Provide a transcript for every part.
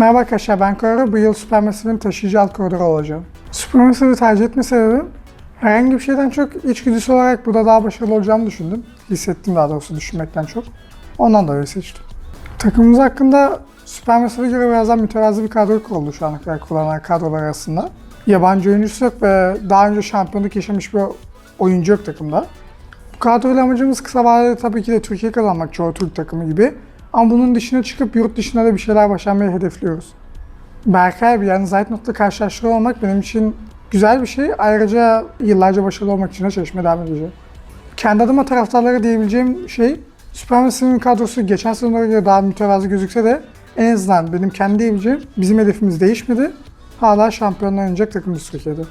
Merhaba arkadaşlar ben Kore. Bu yıl Supermassive'in taşıyıcı alt koridoru olacağım. Supermassive'ı tercih etme sebebim herhangi bir şeyden çok içgüdüsü olarak burada daha başarılı olacağımı düşündüm. Hissettim daha doğrusu düşünmekten çok. Ondan dolayı seçtim. Takımımız hakkında Supermassive'e göre biraz daha mütevazi bir kadro kuruldu şu ana kadar kullanılan kadrolar arasında. Yabancı oyuncusu yok ve daha önce şampiyonluk yaşamış bir oyuncu yok takımda. Bu kadroyla amacımız kısa vadede tabii ki de Türkiye kazanmak çoğu Türk takımı gibi. Ama bunun dışına çıkıp yurt dışında da bir şeyler başarmayı hedefliyoruz. Berkay abi yani Zeitnot'la karşılaştırıyor olmak benim için güzel bir şey. Ayrıca yıllarca başarılı olmak için de çalışmaya devam edeceğim. Kendi adıma taraftarlara diyebileceğim şey Supermassive'in kadrosu geçen sezonlara göre daha mütevazı gözükse de en azından benim kendi diyebileceğim bizim hedefimiz değişmedi. Hala şampiyonlar oynayacak takımımız Türkiye'de.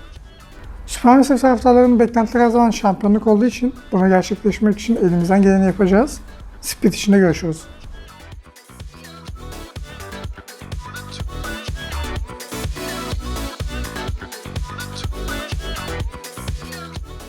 Supermassive taraftarlarının beklentileri her zaman şampiyonluk olduğu için bunu gerçekleşmek için elimizden geleni yapacağız. Split içinde görüşürüz.